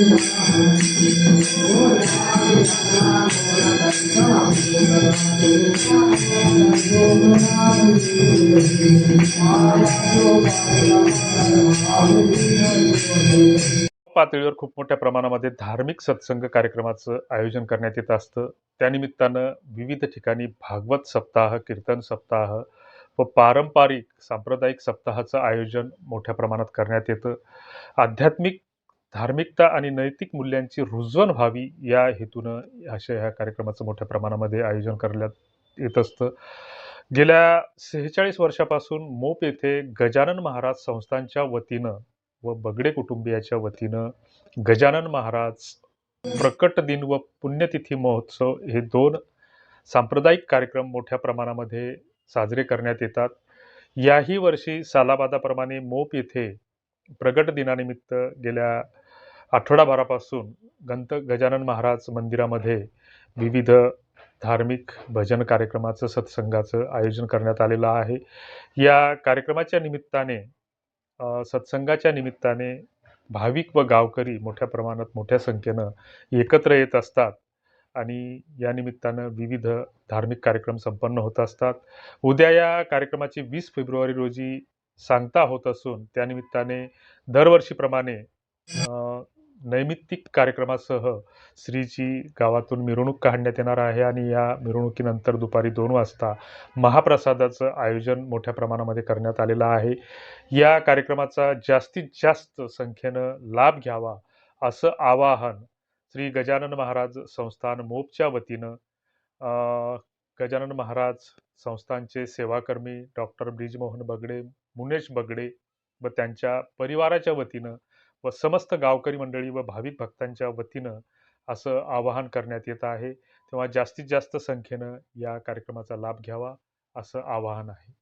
पातळीवर खूप मोठ्या प्रमाणामध्ये धार्मिक सत्संग कार्यक्रमाचं आयोजन करण्यात येत असतं. त्यानिमित्तानं विविध ठिकाणी भागवत सप्ताह कीर्तन सप्ताह व पारंपरिक सांप्रदायिक सप्ताहाचं आयोजन मोठ्या प्रमाणात करण्यात येतं. आध्यात्मिक धार्मिकता आणि नैतिक मूल्यांची रुजवण व्हावी या हेतूनं अशा ह्या कार्यक्रमाचं मोठ्या प्रमाणामध्ये आयोजन करण्यात येत असतं. गेल्या सेहेचाळीस वर्षापासून मोप येथे गजानन महाराज संस्थांच्या वतीनं व बगडे कुटुंबियाच्या वतीनं गजानन महाराज प्रकट दिन व पुण्यतिथी महोत्सव हे दोन सांप्रदायिक कार्यक्रम मोठ्या प्रमाणामध्ये साजरे करण्यात येतात. याही वर्षी सालाबादाप्रमाणे मोप येथे प्रगट दिनानिमित्त गेल्या आठवडाभरापासून गंत गजानन महाराज मंदिरामध्ये विविध धार्मिक भजन कार्यक्रमाचं सत्संगाचं आयोजन करण्यात आलेलं आहे. या कार्यक्रमाच्या निमित्ताने सत्संगाच्या निमित्ताने भाविक व गावकरी मोठ्या प्रमाणात मोठ्या संख्येनं एकत्र येत असतात आणि या निमित्तानं विविध धार्मिक कार्यक्रम संपन्न होत असतात. उद्या या कार्यक्रमाची वीस फेब्रुवारी रोजी सांगता होत असून त्यानिमित्ताने दरवर्षीप्रमाणे नैमित्तिक कार्यक्रमासह श्रीची गावातून मिरवणूक काढण्यात येणार आहे आणि या मिरवणुकीनंतर दुपारी दोन वाजता महाप्रसादाचं आयोजन मोठ्या प्रमाणामध्ये करण्यात आलेलं आहे. या कार्यक्रमाचा जास्तीत जास्त संख्येनं लाभ घ्यावा असं आवाहन श्री गजानन महाराज संस्थान मोपच्या वतीनं गजानन महाराज संस्थानचे सेवाकर्मी डॉक्टर ब्रिजमोहन बगडे मुनेश बगडे व त्यांच्या परिवाराच्या वतीनं व समस्त गावकरी मंडळी व भाविक भक्तांच्या वतीनं असं आवाहन करण्यात येत आहे. तेव्हा जास्तीत जास्त संख्येनं या कार्यक्रमाचा लाभ घ्यावा असं आवाहन आहे.